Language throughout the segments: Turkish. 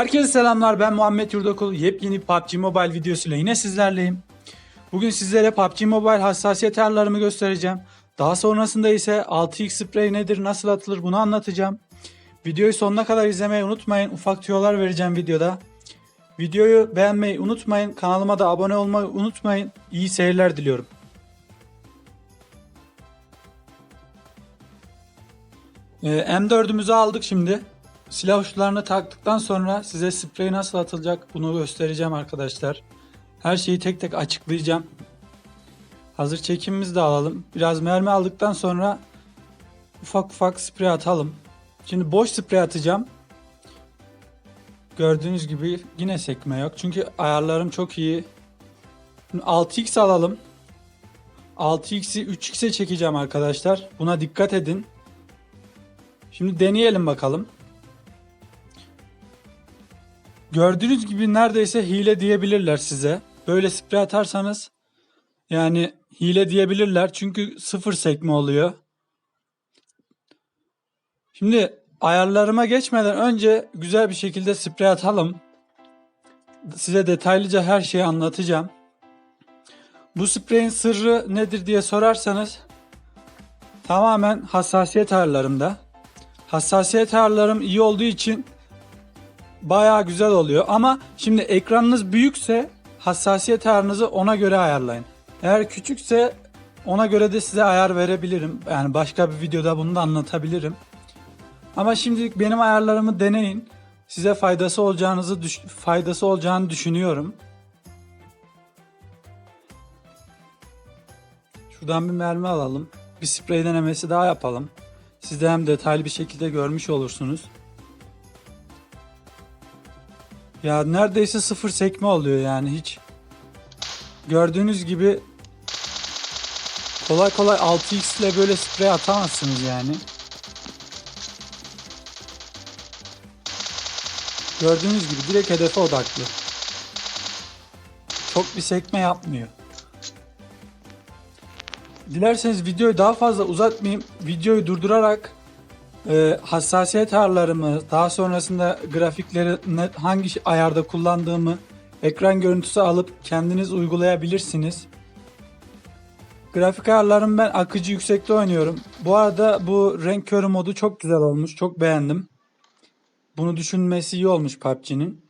Herkese selamlar ben Muhammed Yurdakul. Yepyeni PUBG Mobile videosuyla yine sizlerleyim. Bugün sizlere PUBG Mobile hassasiyet ayarlarımı göstereceğim. Daha sonrasında ise 6x sprey nedir, nasıl atılır bunu anlatacağım. Videoyu sonuna kadar izlemeyi unutmayın. Ufak tüyolar vereceğim videoda. Videoyu beğenmeyi unutmayın. Kanalıma da abone olmayı unutmayın. İyi seyirler diliyorum. Ee, M4'ümüzü aldık şimdi. Silah uçlarını taktıktan sonra size sprey nasıl atılacak bunu göstereceğim arkadaşlar. Her şeyi tek tek açıklayacağım. Hazır çekimimizi de alalım. Biraz mermi aldıktan sonra ufak ufak sprey atalım. Şimdi boş sprey atacağım. Gördüğünüz gibi yine sekme yok. Çünkü ayarlarım çok iyi. Şimdi 6x alalım. 6x'i 3x'e çekeceğim arkadaşlar. Buna dikkat edin. Şimdi deneyelim bakalım. Gördüğünüz gibi neredeyse hile diyebilirler size. Böyle sprey atarsanız yani hile diyebilirler çünkü sıfır sekme oluyor. Şimdi ayarlarıma geçmeden önce güzel bir şekilde sprey atalım. Size detaylıca her şeyi anlatacağım. Bu spreyin sırrı nedir diye sorarsanız tamamen hassasiyet ayarlarımda. Hassasiyet ayarlarım iyi olduğu için bayağı güzel oluyor. Ama şimdi ekranınız büyükse hassasiyet ayarınızı ona göre ayarlayın. Eğer küçükse ona göre de size ayar verebilirim. Yani başka bir videoda bunu da anlatabilirim. Ama şimdilik benim ayarlarımı deneyin. Size faydası olacağınızı faydası olacağını düşünüyorum. Şuradan bir mermi alalım. Bir sprey denemesi daha yapalım. Siz de hem detaylı bir şekilde görmüş olursunuz. Ya neredeyse sıfır sekme oluyor yani hiç. Gördüğünüz gibi kolay kolay 6x ile böyle sprey atamazsınız yani. Gördüğünüz gibi direkt hedefe odaklı. Çok bir sekme yapmıyor. Dilerseniz videoyu daha fazla uzatmayayım. Videoyu durdurarak e, hassasiyet ayarlarımı, daha sonrasında grafikleri hangi ayarda kullandığımı ekran görüntüsü alıp kendiniz uygulayabilirsiniz. Grafik ayarlarımı ben akıcı yüksekte oynuyorum. Bu arada bu renk körü modu çok güzel olmuş. Çok beğendim. Bunu düşünmesi iyi olmuş PUBG'nin.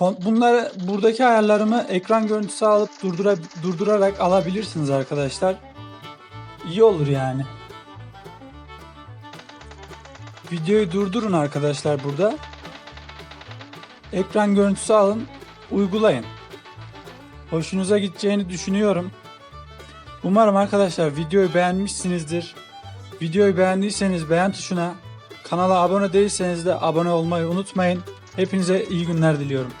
Bunları buradaki ayarlarımı ekran görüntüsü alıp durdura, durdurarak alabilirsiniz arkadaşlar. İyi olur yani. Videoyu durdurun arkadaşlar burada. Ekran görüntüsü alın, uygulayın. Hoşunuza gideceğini düşünüyorum. Umarım arkadaşlar videoyu beğenmişsinizdir. Videoyu beğendiyseniz beğen tuşuna, kanala abone değilseniz de abone olmayı unutmayın. Hepinize iyi günler diliyorum.